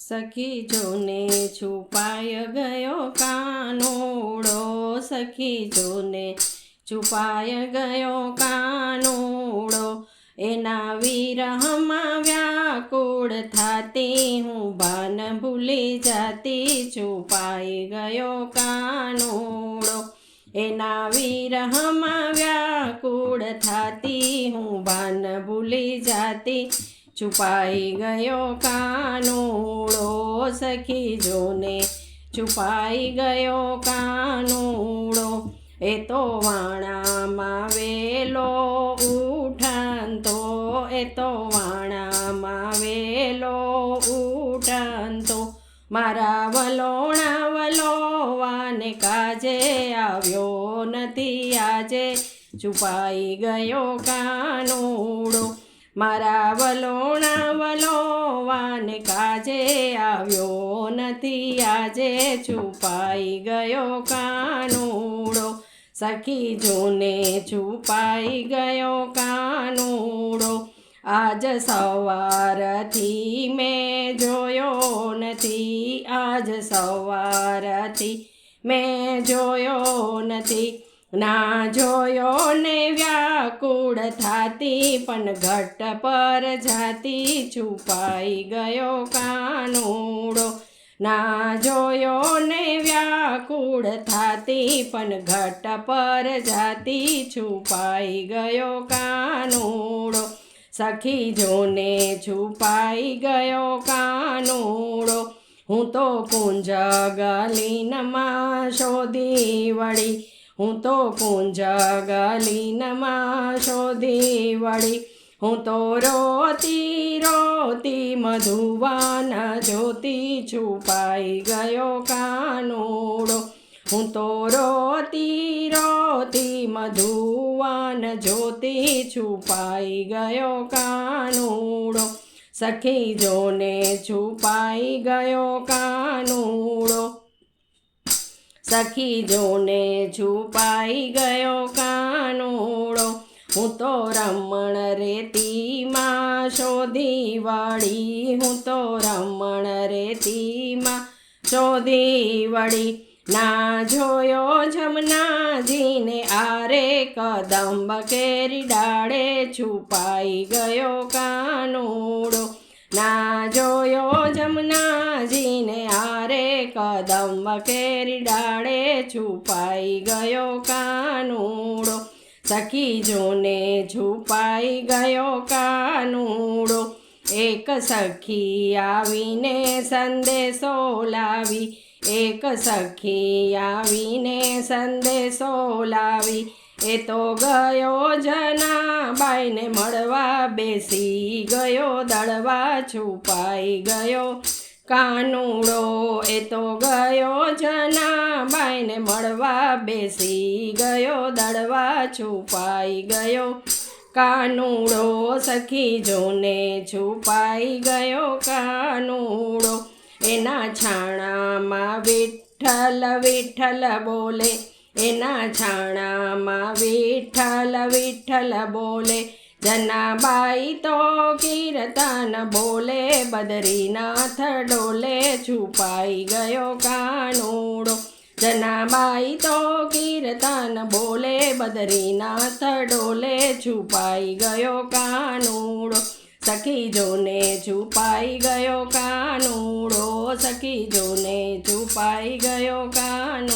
સખી જોને છુપાય ગયો કાનોડો, સખી જોને છુપાય ગયો કાનોડો. એના વિરહમાં વ્યાકુળ થાતી, હું ભાન ભૂલી જાતી, છુપાઈ ગયો કાનોડો. એના વિરહમાં વ્યાકુળ થાતી, હું ભાન ભૂલી જાતી છુપાઈ ગયો કાનોડો સખી જોને. છુપાઈ ગયો કાનોડો, એ તો વાણામાં વેલો ઉઠાંતો એ તો વાણામાં વેલો ઉઠાંતો મારા વલોણા વલોવાને કાજે આવ્યો નથી આજે. છુપાઈ ગયો કાનોડો મારા વલોણા વલોવાને કાજે આવ્યો નથી. આજે છુપાઈ ગયો કાનોડો. સખી જોને છુપાઈ ગયો કાનોડો. આજ સવારથી મેં જોયો નથી. આજ સવારથી મેં જોયો નથી. ના જોયો ને વ્યાકુળ થાતી, પણ ઘટ પર જાતી છુપાઈ ગયો કાનોડો. ના જોયો ને વ્યાકુળ થાતી, પણ ઘટ પર જાતી છુપાઈ ગયો કાનોડો. સખી જોને છુપાઈ ગયો કાનોડો. હું તો કુંજ ગલીનમાં શોધી વળી હું તો કુંજ ગલીનમાં શોધી વળી હું તો રોતી રોતી મધુવાન જોતી છુપાઈ ગયો કાનોડો. હું તો રોતી રોતી મધુવાન જોતી છુપાઈ ગયો કાનોડો. સખી જોને છુપાઈ ગયો કાનોડો. સખી જોને છુપાઈ ગયો કાનોડો. હું તો રમણ રેતીમાં શોધી વળી હું તો રમણ રેતીમાં શોધી વળી ના જોયો જમનાજીને આરે કદંબ કેરી ડાળે છુપાઈ ગયો કાનોડો કેરી ડાળે છુપાઈ ગયો કાનુડો. સખી જોને છુપાઈ ગયો કાનૂડો. એક સખી આવીને સંદેશો લાવી. એક સખી આવીને સંદેશો લાવી. એ તો ગયો જના બાઈને મળવા બેસી ગયો, દળવા છુપાઈ ગયો. કાનુડો, એ તો ગયો જનાબાઈને મળવા બેસી ગયો દડવા છુપાઈ ગયો. કાનુડો સખી જોને છુપાઈ ગયો, કાનુડો એના છાણામાં વિઠ્ઠલ વિઠ્ઠલ બોલે. એના છાણામાં વિઠ્ઠલ વિઠ્ઠલ બોલે. જનાબાઈ તો કીર્તન બોલે, બદરીનાથ ડોલે, છુપાઈ ગયો કાનુડો. જનાબાઈ તો કીર્તન બોલે, બદરીનાથ ડોલે, છુપાઈ ગયો કાનુડો. સખી જોને છુપાઈ ગયો કાનુડો સખી જોને છુપાઈ ગયો કાન